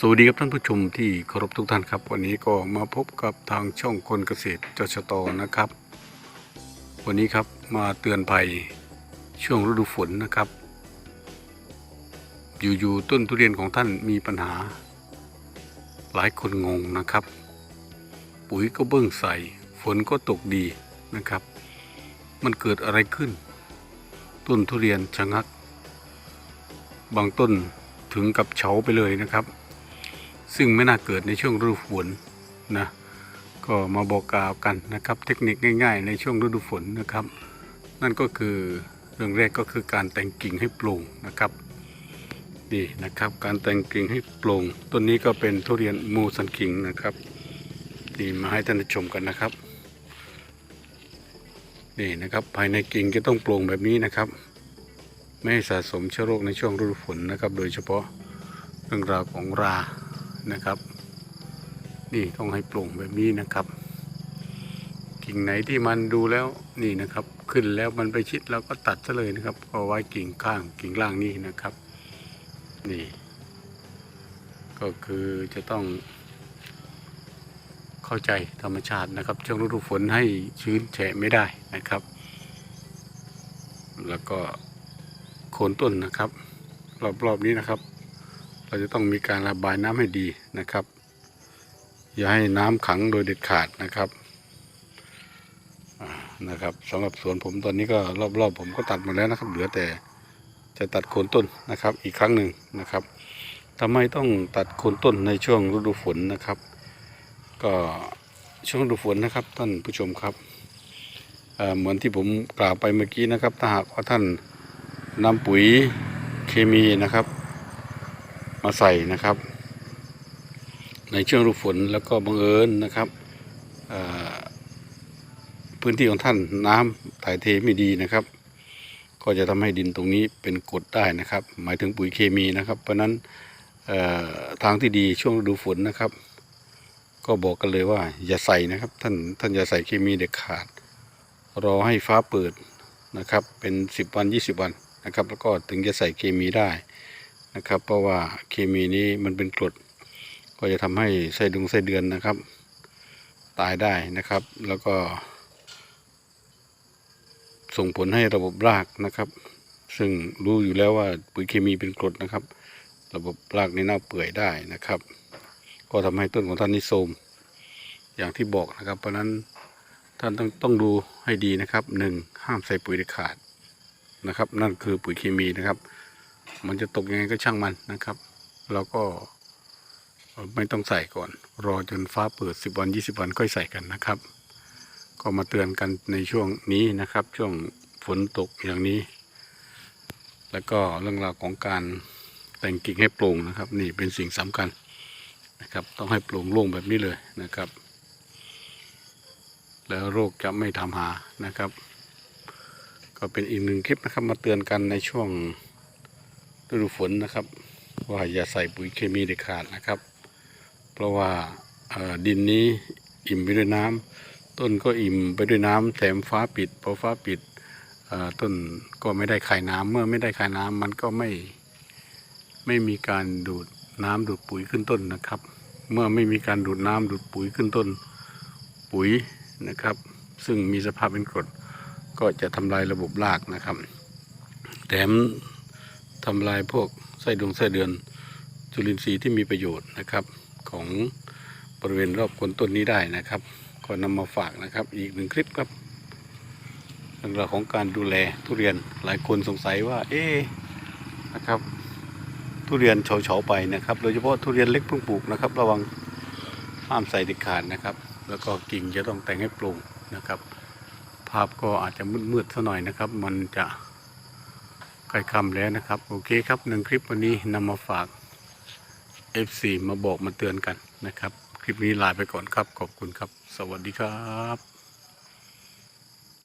สวัสดีครับท่านผู้ชมที่เคารพทุกท่านครับ วันนี้ก็มาพบกับทางช่องคนเกษตรจชตนะครับ วันนี้ครับมาเตือนภัยช่วงฤดูฝนนะครับ อยู่ๆต้นทุเรียนของท่านมีปัญหา หลายคนงงนะครับ ปุ๋ยก็เบิ้งใส่ฝนก็ตกดีนะครับ มันเกิดอะไรขึ้น ต้นทุเรียนชะงัก บางต้นถึงกับเฉาไปเลยนะครับ ซึ่งไม่น่าเกิดในช่วงฤดูฝนนะก็มาบอกกล่าวกันนะครับ เทคนิคง่าย ๆ ในช่วงฤดูฝนนะครับ นั่นก็คือเรื่องแรกก็คือการแต่งกิ่งให้โปร่งนะครับนี่นะครับการแต่งกิ่งให้โปร่งต้นนี้ก็เป็นทุเรียนมูสันคิงนะครับนี่มาให้ท่านชมกันนะครับนี่นะครับภายในกิ่งจะต้องโปร่งแบบนี้นะครับ ไม่ให้สะสมเชื้อโรคในช่วงฤดูฝนนะครับ โดยเฉพาะเรื่องราวของรา นะครับ นี่ต้องให้โปร่งแบบนี้นะครับ กิ่งไหนที่มันดูแล้วนี่นะครับ ขึ้นแล้วมันไปชิดแล้วก็ตัดซะเลยนะครับเอาไว้กิ่งข้างกิ่งล่างนี่นะครับ นี่ ก็คือจะต้องเข้าใจธรรมชาตินะครับ ช่วงฤดูฝนให้ชื้นแฉะไม่ได้นะครับ แล้วก็โคนต้นนะครับ รอบๆนี้นะครับ เราจะต้องมีการระบายน้ำให้ดีนะครับ อย่าให้น้ำขังโดยเด็ดขาดนะครับนะครับสำหรับสวนผมตอนนี้ก็รอบๆ ผมก็ตัดหมดแล้วนะครับ เหลือแต่จะตัดโคนต้นนะครับ อีกครั้งหนึ่งนะครับทำไมต้องตัดโคนต้นในช่วงฤดูฝนนะครับ ก็ช่วงฤดูฝนนะครับ ท่านผู้ชมครับเอ่อเหมือนที่ผมกล่าวไปเมื่อกี้นะครับ ถ้าหากว่าท่านนำปุ๋ยเคมีนะครับ มาใส่นะครับ ในช่วงฤดูฝนแล้วก็บังเอิญนะครับพื้นที่ของท่านน้ำถ่ายเทไม่ดีนะครับ ก็จะทำให้ดินตรงนี้เป็นกรดได้นะครับ หมายถึงปุ๋ยเคมีนะครับ เพราะฉะนั้นทางที่ดีช่วงฤดูฝนนะครับ ก็บอกกันเลยว่าอย่าใส่นะครับ ท่านท่านอย่าใส่เคมีเด็ดขาด รอให้ฟ้าเปิดนะครับ เป็น 10 วัน 20 วันนะครับ แล้วก็ถึงจะใส่เคมีได้ นะครับ เพราะว่าเคมีนี้มันเป็นกรดก็จะทำให้ไส้ดุงไส้เดือนนะครับ ตายได้นะครับ แล้วก็ ส่งผลให้ระบบรากนะครับ ซึ่งรู้อยู่แล้วว่าปุ๋ยเคมีเป็นกรดนะครับ ระบบรากในเน่าเปื่อยได้นะครับ ก็ทำให้ต้นของท่านนิโทรมอย่างที่บอกนะครับ เพราะฉะนั้นท่านต้องต้องดูให้ดีนะครับหนึ่งห้ามใส่ปุ๋ยเด็ดขาดนะครับ นั่นคือปุ๋ยเคมีนะครับ มันจะตกยังไงก็ช่างมันนะครับ เราก็ไม่ต้องใส่ก่อน รอจนฟ้าเปิด 10 วัน 20 วันค่อยใส่กันนะครับ ก็มาเตือนกันในช่วงนี้นะครับ ช่วงฝนตกอย่างนี้ แล้วก็เรื่องราวของการแต่งกิ่งให้โปร่งนะครับ นี่เป็นสิ่งสำคัญนะครับ ต้องให้โปร่งโล่งแบบนี้เลยนะครับ แล้วโรคจะไม่ทำหานะครับ ก็เป็นอีกหนึ่งคลิปนะครับมาเตือนกันในช่วง ฤดูฝนนะครับ ว่าอย่าใส่ปุ๋ยเคมีเด็ดขาดนะครับ เพราะว่าดินนี้อิ่มไปด้วยน้ำต้นก็อิ่มไปด้วยน้ำแถมฟ้าปิดพอฟ้าปิดต้นก็ไม่ได้คายน้ำเมื่อไม่ได้คายน้ำมันก็ไม่ไม่มีการดูดน้ำดูดปุ๋ยขึ้นต้นนะครับ เมื่อไม่มีการดูดน้ำดูดปุ๋ยขึ้นต้นปุ๋ยนะครับ ซึ่งมีสภาพเป็นกรดก็จะทำลายระบบรากนะครับแถม ทำลายพวกไส้ดวงไส้เดือน จุลินทรีย์ที่มีประโยชน์นะครับ ของบริเวณรอบคนต้นนี้ได้นะครับก็นำมาฝากนะครับ อีกหนึ่งคลิปครับเรื่องราวของการดูแลทุเรียนหลายคนสงสัยว่า เอ๊นะครับ ทุเรียนเฉาๆไปนะครับ โดยเฉพาะทุเรียนเล็กเพิ่งปลูกนะครับ ระวังห้ามใส่เด็ดขาดนะครับ แล้วก็กิ่งจะต้องแต่งให้โปร่งนะครับ ภาพก็อาจจะมืดๆสักหน่อยนะครับ มันจะ ใกล้ค่ำแล้วนะครับ โอเคครับหนึ่งคลิปวันนี้นำมาฝาก FC มาบอกมาเตือนกันนะครับ คลิปนี้ลาไปก่อนครับ ขอบคุณครับ สวัสดีครับ